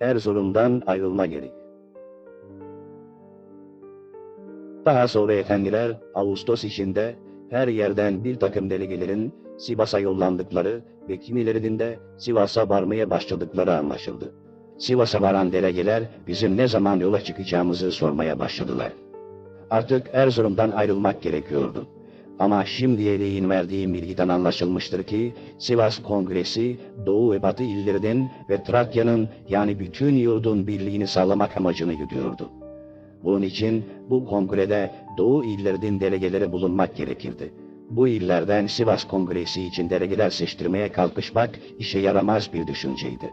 Erzurum'dan ayrılma gereği. Daha sonra efendiler Ağustos içinde her yerden bir takım delegelerin Sivas'a yollandıkları ve kimilerinin de Sivas'a varmaya başladıkları anlaşıldı. Sivas'a varan delegeler bizim ne zaman yola çıkacağımızı sormaya başladılar. Artık Erzurum'dan ayrılmak gerekiyordu. Ama şimdiyeliğin verdiği bilgiden anlaşılmıştır ki Sivas Kongresi Doğu ve Batı illerinin ve Trakya'nın yani bütün yurdun birliğini sağlamak amacını güdüyordu. Bunun için bu kongrede Doğu illerinin delegeleri bulunmak gerekirdi. Bu illerden Sivas Kongresi için delegeler seçtirmeye kalkışmak işe yaramaz bir düşünceydi.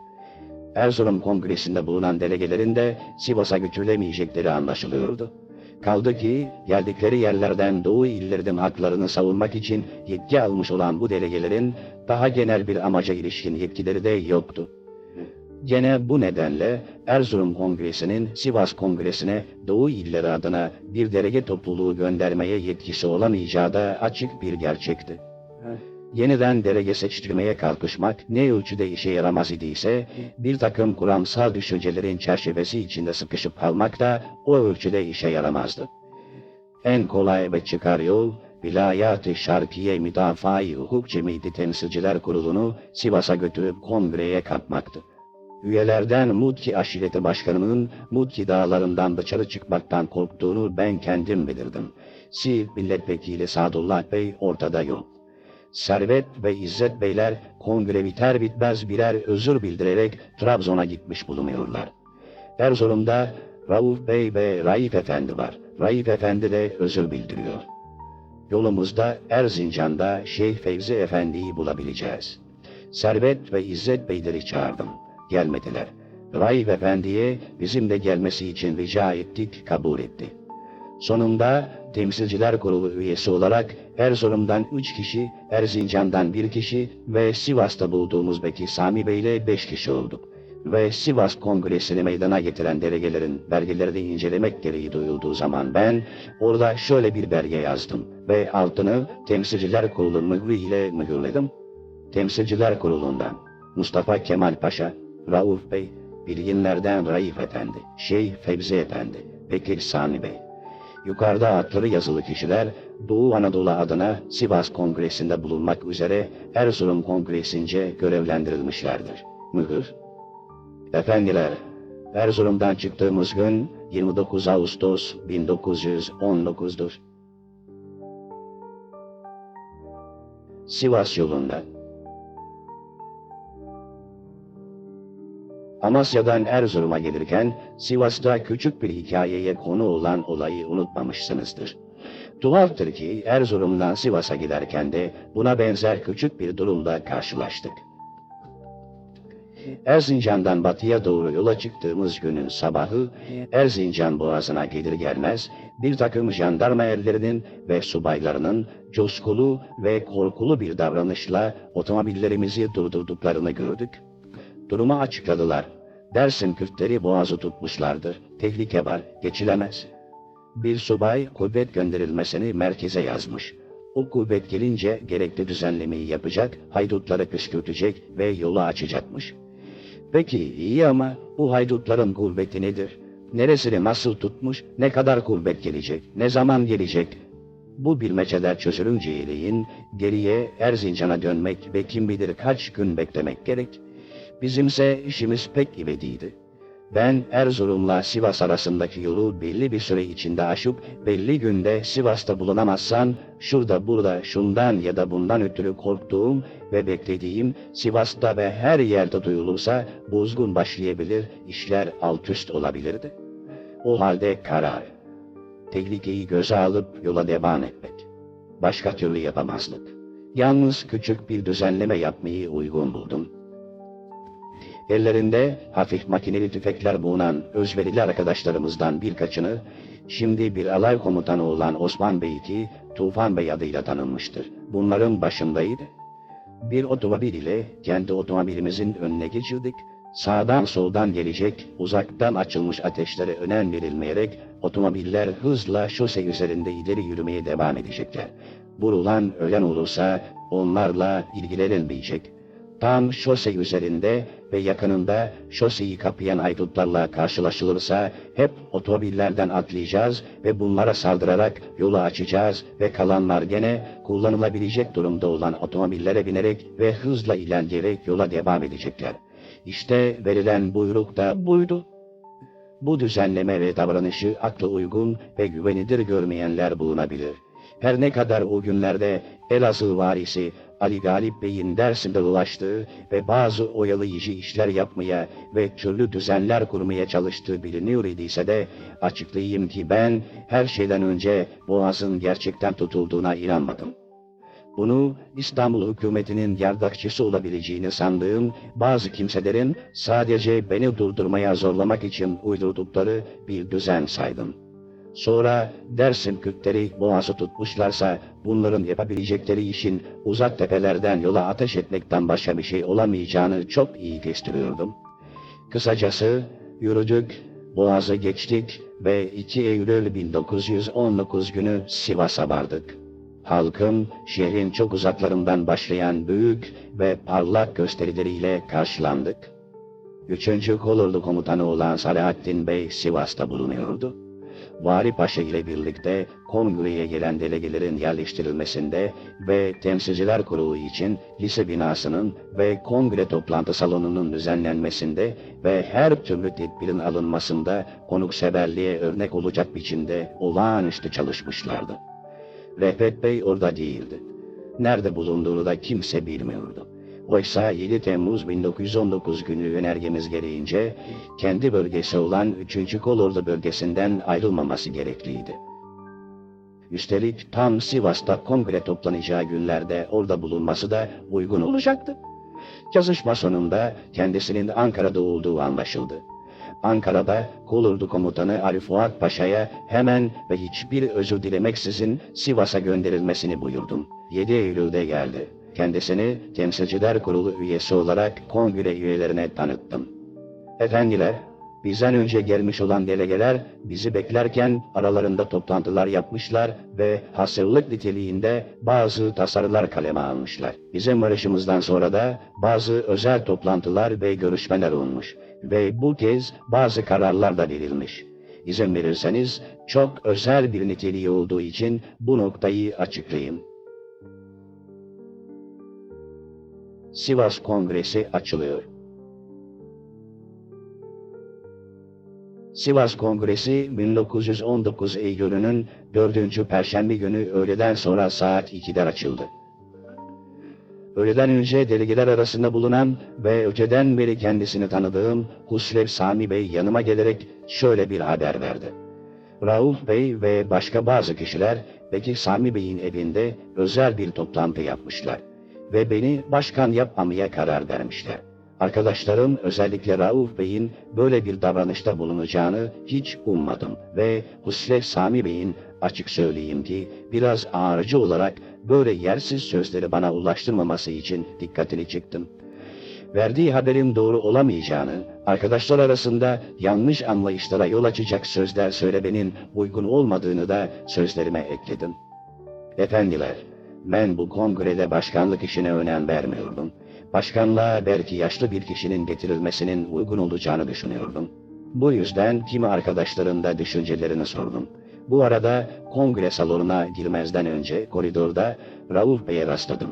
Erzurum Kongresi'nde bulunan delegelerin de Sivas'a götürülemeyecekleri anlaşılıyordu. Kaldı ki geldikleri yerlerden Doğu illerinin haklarını savunmak için yetki almış olan bu delegelerin daha genel bir amaca ilişkin yetkileri de yoktu. Gene bu nedenle Erzurum Kongresi'nin Sivas Kongresi'ne Doğu illeri adına bir delege topluluğu göndermeye yetkisi olamayacağı da açık bir gerçekti. Yeniden delege seçtirmeye kalkışmak ne ölçüde işe yaramaz idiyse, bir takım kuramsal düşüncelerin çerçevesi içinde sıkışıp kalmak da o ölçüde işe yaramazdı. En kolay ve çıkar yol, Vilayat-ı Şarkiye Müdafaa-i Hukuk Cemiyeti Temsilciler Kurulu'nu Sivas'a götürüp kongreye katmaktı. Üyelerden Mutki aşireti başkanının Mutki dağlarından dışarı çıkmaktan korktuğunu ben kendim bilirdim. Siirt Milletvekili Sadullah Bey ortada yok. Servet ve İzzet Beyler kongre biter bitmez birer özür bildirerek Trabzon'a gitmiş bulunuyorlar. Erzurum'da Rauf Bey ve Raif Efendi var. Raif Efendi de özür bildiriyor. Yolumuzda Erzincan'da Şeyh Fevzi Efendi'yi bulabileceğiz. Servet ve İzzet Beyleri çağırdım. Gelmediler. Raif Efendi'ye bizim de gelmesi için rica ettik, kabul etti. Sonunda Temsilciler Kurulu üyesi olarak Erzurum'dan üç kişi, Erzincan'dan bir kişi ve Sivas'ta bulduğumuz Bekir Sami Bey ile beş kişi olduk. Ve Sivas Kongresi'ni meydana getiren delegelerin belgelerini incelemek gereği duyulduğu zaman ben orada şöyle bir belge yazdım ve altını Temsilciler Kurulu mührü ile mühürledim. Temsilciler Kurulu'ndan Mustafa Kemal Paşa, Rauf Bey, Bilginlerden Raif Efendi, Şeyh Fevzi Efendi, Bekir Sami Bey. Yukarıda adları yazılı kişiler Doğu Anadolu adına Sivas Kongresi'nde bulunmak üzere Erzurum Kongresi'nce görevlendirilmişlerdir. Mühür. Efendiler, Erzurum'dan çıktığımız gün 29 Ağustos 1919'dur. Sivas yolunda. Amasya'dan Erzurum'a gelirken Sivas'ta küçük bir hikayeye konu olan olayı unutmamışsınızdır. Tuhaftır ki Erzurum'dan Sivas'a giderken de buna benzer küçük bir durumla karşılaştık. Erzincan'dan batıya doğru yola çıktığımız günün sabahı Erzincan boğazına gelir gelmez bir takım jandarma erlerinin ve subaylarının coşkulu ve korkulu bir davranışla otomobillerimizi durdurduklarını gördük. Durumu açıkladılar. Dersin Kürtleri boğazı tutmuşlardır. Tehlike var, geçilemez. Bir subay kuvvet gönderilmesini merkeze yazmış. O kuvvet gelince gerekli düzenlemeyi yapacak, haydutları kışkırtacak ve yolu açacakmış. Peki iyi ama bu haydutların kuvveti nedir? Neresini nasıl tutmuş, ne kadar kuvvet gelecek, ne zaman gelecek? Bu bilmeceler çözülünceyleyin geriye Erzincan'a dönmek ve kim bilir kaç gün beklemek gerek. Bizimse işimiz pek ivediydi. Ben Erzurum'la Sivas arasındaki yolu belli bir süre içinde aşıp belli günde Sivas'ta bulunamazsan şurada burada şundan ya da bundan ötürü korktuğum ve beklediğim Sivas'ta ve her yerde duyulursa bozgun başlayabilir, işler alt üst olabilirdi. O halde karar. Tehlikeyi göze alıp yola devam etmek. Başka türlü yapamazdık. Yalnız küçük bir düzenleme yapmayı uygun buldum. Ellerinde hafif makineli tüfekler bulunan özverili arkadaşlarımızdan birkaçını, şimdi bir alay komutanı olan Osman Bey ki Tufan Bey adıyla tanınmıştır. Bunların başındaydı. Bir otomobil ile kendi otomobilimizin önüne geçirdik. Sağdan soldan gelecek, uzaktan açılmış ateşlere önem verilmeyerek otomobiller hızla şose üzerinde ileri yürümeye devam edecekler. Vurulan ölen olursa onlarla ilgilenilmeyecek. Tam şose üzerinde ve yakınında şoseyi kapayan aydutlarla karşılaşılırsa hep otomobillerden atlayacağız ve bunlara saldırarak yolu açacağız ve kalanlar gene kullanılabilecek durumda olan otomobillere binerek ve hızla ilerleyerek yola devam edecekler. İşte verilen buyruk da buydu. Bu düzenleme ve davranışı akla uygun ve güvenilir görmeyenler bulunabilir. Her ne kadar o günlerde Elazığ valisi Ali Galip Bey'in Dersim'de dolaştığı ve bazı oyalayıcı işler yapmaya ve türlü düzenler kurmaya çalıştığı biliniyor idiyse de açıklayayım ki ben her şeyden önce Boğaz'ın gerçekten tutulduğuna inanmadım. Bunu İstanbul hükümetinin yardakçısı olabileceğini sandığım bazı kimselerin sadece beni durdurmaya zorlamak için uydurdukları bir düzen saydım. Sonra Dersim Kürtleri boğazı tutmuşlarsa bunların yapabilecekleri işin uzak tepelerden yola ateş etmekten başka bir şey olamayacağını çok iyi kestiriyordum. Kısacası yürüdük, boğazı geçtik ve 2 Eylül 1919 günü Sivas'a vardık. Halkın şehrin çok uzaklarından başlayan büyük ve parlak gösterileriyle karşılandık. Üçüncü Kolordu komutanı olan Salahattin Bey Sivas'ta bulunuyordu. Vali Paşa ile birlikte kongreye gelen delegelerin yerleştirilmesinde ve temsilciler kurulu için lise binasının ve kongre toplantı salonunun düzenlenmesinde ve her türlü tedbirin alınmasında konukseverliğe örnek olacak biçimde olağanüstü çalışmışlardı. Rehbet Bey orada değildi. Nerede bulunduğunu da kimse bilmiyordu. Oysa 7 Temmuz 1919 günü yönergemiz gereğince kendi bölgesi olan 3. Kolordu bölgesinden ayrılmaması gerekliydi. Üstelik tam Sivas'ta kongre toplanacağı günlerde orada bulunması da uygun olacaktı. Yazışma sonunda kendisinin Ankara'da olduğu anlaşıldı. Ankara'da Kolordu Komutanı Ali Fuat Paşa'ya hemen ve hiçbir özür dilemeksizin Sivas'a gönderilmesini buyurdum. 7 Eylül'de geldi. Kendisini Temsilciler Kurulu üyesi olarak kongre üyelerine tanıttım. Efendiler, bizden önce gelmiş olan delegeler bizi beklerken aralarında toplantılar yapmışlar ve hazırlık niteliğinde bazı tasarılar kaleme almışlar. Bizim varışımızdan sonra da bazı özel toplantılar ve görüşmeler olmuş ve bu kez bazı kararlar da verilmiş. İzin verirseniz çok özel bir niteliği olduğu için bu noktayı açıklayayım. Sivas Kongresi açılıyor. Sivas Kongresi 1919 Eylül'ünün 4. Perşembe günü öğleden sonra saat 2'de açıldı. Öğleden önce delegeler arasında bulunan ve öteden beri kendisini tanıdığım Husrev Sami Bey yanıma gelerek şöyle bir haber verdi. Rauf Bey ve başka bazı kişiler Bekir Sami Bey'in evinde özel bir toplantı yapmışlar ve beni başkan yapmamaya karar vermişler. Arkadaşlarım özellikle Rauf Bey'in böyle bir davranışta bulunacağını hiç ummadım ve Husrev Sami Bey'in açık söyleyeyim ki biraz ağırcı olarak böyle yersiz sözleri bana ulaştırmaması için dikkatini çektim. Verdiği haberin doğru olamayacağını, arkadaşlar arasında yanlış anlayışlara yol açacak sözler söylemenin uygun olmadığını da sözlerime ekledim. Efendiler, ben bu kongrede başkanlık işine önem vermiyordum. Başkanlığa belki yaşlı bir kişinin getirilmesinin uygun olacağını düşünüyordum. Bu yüzden kimi arkadaşların da düşüncelerini sordum. Bu arada kongre salonuna girmezden önce koridorda Rauf Bey'e rastladım.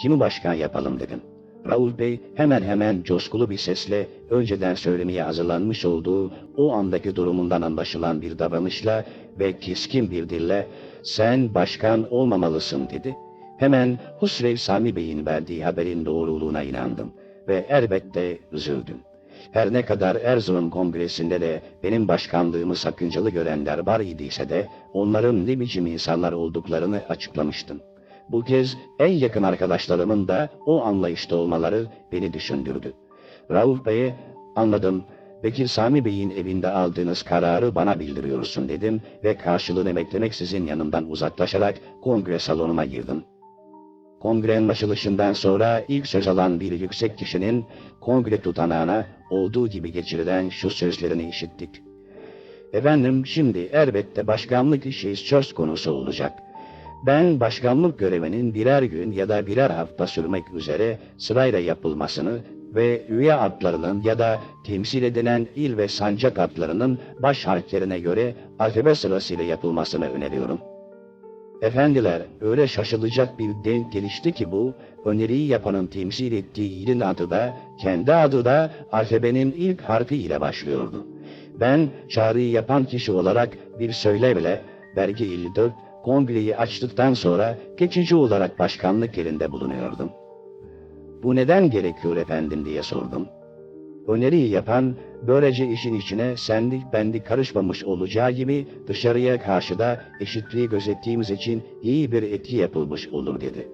Kimi başkan yapalım dedim. Rauf Bey hemen hemen coşkulu bir sesle önceden söylemeye hazırlanmış olduğu o andaki durumundan anlaşılan bir davranışla ve keskin bir dille sen başkan olmamalısın dedi. Hemen Husrev Sami Bey'in verdiği haberin doğruluğuna inandım ve elbette üzüldüm. Her ne kadar Erzurum Kongresi'nde de benim başkanlığımı sakıncalı görenler var idiyse de onların ne biçim insanlar olduklarını açıklamıştım. Bu kez en yakın arkadaşlarımın da o anlayışta olmaları beni düşündürdü. Rauf Bey'e anladım, Bekir Sami Bey'in evinde aldığınız kararı bana bildiriyorsun dedim ve karşılığını beklemeksizin yanımdan uzaklaşarak kongre salonuna girdim. Kongrenin açılışından sonra ilk söz alan bir yüksek kişinin kongre tutanağına olduğu gibi geçirilen şu sözlerini işittik. Efendim şimdi elbette başkanlık işi söz konusu olacak. ben başkanlık görevinin birer gün ya da birer hafta sürmek üzere sırayla yapılmasını ve üye adlarının ya da temsil edilen il ve sancak adlarının baş harflerine göre alfabe sırasıyla yapılmasını öneriyorum. Efendiler, öyle şaşılacak bir denk gelişti ki bu, öneriyi yapanın temsil ettiği ilin adı da, kendi adı da alfabenin ilk harfi ile başlıyordu. Ben çağrıyı yapan kişi olarak bir söylemle, belge 54, kongreyi açtıktan sonra geçici olarak başkanlık yerinde bulunuyordum. Bu neden gerekiyor efendim diye sordum. Öneriyi yapan, böylece işin içine sendik bendik karışmamış olacağı gibi dışarıya karşı da eşitliği gözettiğimiz için iyi bir etki yapılmış olur dedi.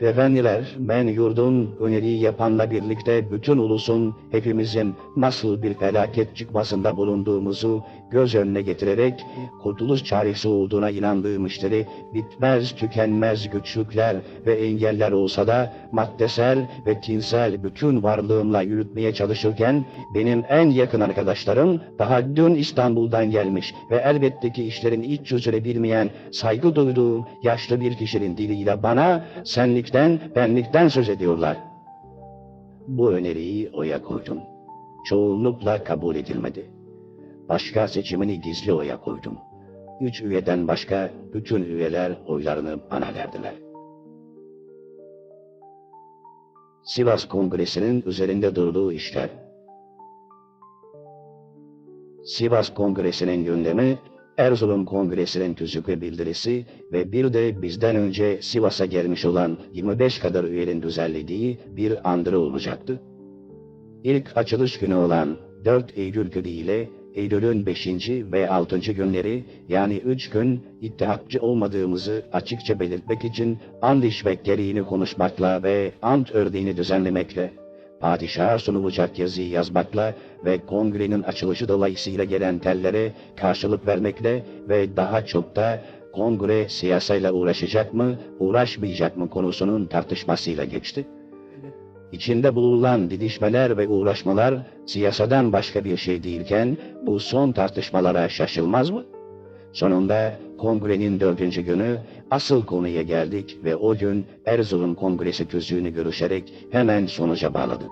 Efendiler, ben yurdun öneriyi yapanla birlikte bütün ulusun, hepimizin nasıl bir felaket çıkmasında bulunduğumuzu göz önüne getirerek kurtuluş çaresi olduğuna inandığım işleri bitmez tükenmez güçlükler ve engeller olsa da maddesel ve tinsel bütün varlığımla yürütmeye çalışırken benim en yakın arkadaşlarım daha dün İstanbul'dan gelmiş ve elbette ki işlerin iç yüzünü bilmeyen saygı duyduğum yaşlı bir kişinin diliyle bana senlikten benlikten söz ediyorlar. Bu öneriyi oya koydum. Çoğunlukla kabul edilmedi. Başka seçimini gizli oya koydum. Üç üyeden başka bütün üyeler oylarını bana verdiler. Sivas Kongresi'nin üzerinde durduğu işler. Sivas Kongresi'nin gündemi, Erzurum Kongresi'nin tüzükü bildirisi ve bir de bizden önce Sivas'a gelmiş olan 25 kadar üyenin düzenlediği bir andırı olacaktı. İlk açılış günü olan 4 Eylül günü ile Eylül'ün 5. ve 6. günleri yani 3 gün ittihatçı olmadığımızı açıkça belirtmek için and içmek gereğini konuşmakla ve ant ördeğini düzenlemekle, padişaha sunulacak yazıyı yazmakla ve kongrenin açılışı dolayısıyla gelen tellere karşılık vermekle ve daha çok da kongre siyasayla uğraşacak mı, uğraşmayacak mı konusunun tartışmasıyla geçti. İçinde bulunan didişmeler ve uğraşmalar siyasadan başka bir şey değilken bu son tartışmalara şaşılmaz mı? Sonunda kongrenin dördüncü günü asıl konuya geldik ve o gün Erzurum Kongresi tüzüğünü görüşerek hemen sonuca bağladık.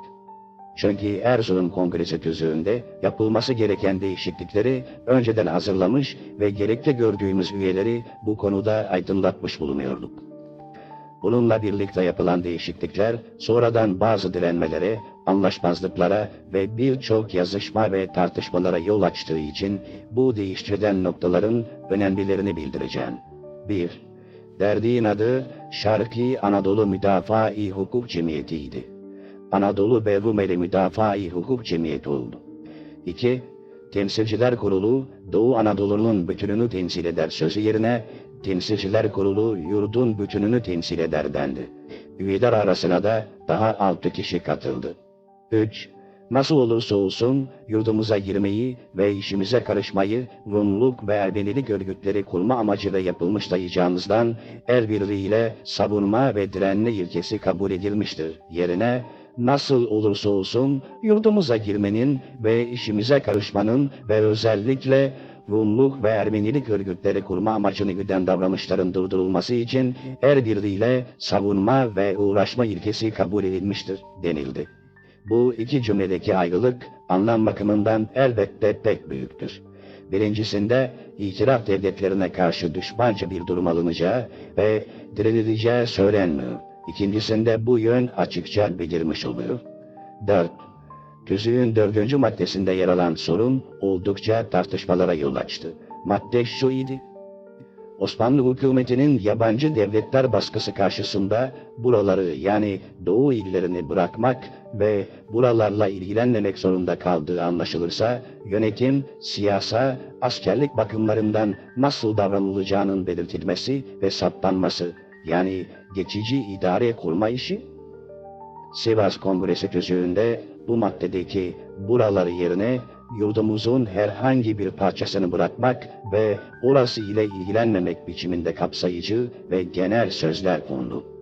Çünkü Erzurum Kongresi tüzüğünde yapılması gereken değişiklikleri önceden hazırlamış ve gerekli gördüğümüz üyeleri bu konuda aydınlatmış bulunuyorduk. Bununla birlikte yapılan değişiklikler sonradan bazı direnmelere, anlaşmazlıklara ve birçok yazışma ve tartışmalara yol açtığı için bu değiştirilen noktaların önemlilerini bildireceğim. 1. Derdiğin adı Şarkı Anadolu Müdafaa-i Hukuk Cemiyeti'ydi. Anadolu ve Rumeli Müdafaa-i Hukuk Cemiyeti oldu. 2. Temsilciler Kurulu Doğu Anadolu'nun bütününü temsil eder sözü yerine Temsilciler Kurulu yurdun bütününü temsil eder dendi. Üyeler arasına da daha altı kişi katıldı. 3. Nasıl olursa olsun yurdumuza girmeyi ve işimize karışmayı Rumluk ve Ermenilik örgütleri kurma amacıyla yapılmış sayacağımızdan el birliğiyle savunma ve direnme ilkesi kabul edilmiştir. Yerine nasıl olursa olsun yurdumuza girmenin ve işimize karışmanın ve özellikle Rumluk ve Ermenilik örgütleri kurma amacını güden davranışların durdurulması için er birliğiyle savunma ve uğraşma ilkesi kabul edilmiştir denildi. Bu iki cümledeki ayrılık anlam bakımından elbette pek büyüktür. Birincisinde itiraf devletlerine karşı düşmanca bir durum alınacağı ve direnileceği söylenmiyor. İkincisinde bu yön açıkça bildirmiş oluyor. 4. Tüzüğün dördüncü maddesinde yer alan sorun oldukça tartışmalara yol açtı. Madde şu idi. Osmanlı hükümetinin yabancı devletler baskısı karşısında buraları yani doğu illerini bırakmak ve buralarla ilgilenmemek zorunda kaldığı anlaşılırsa yönetim, siyasa, askerlik bakımlarından nasıl davranılacağının belirtilmesi ve saptanması yani geçici idare kurma işi Sivas Kongresi tüzüğünde bu maddedeki buraları yerine yurdumuzun herhangi bir parçasını bırakmak ve orası ile ilgilenmemek biçiminde kapsayıcı ve genel sözler kondu.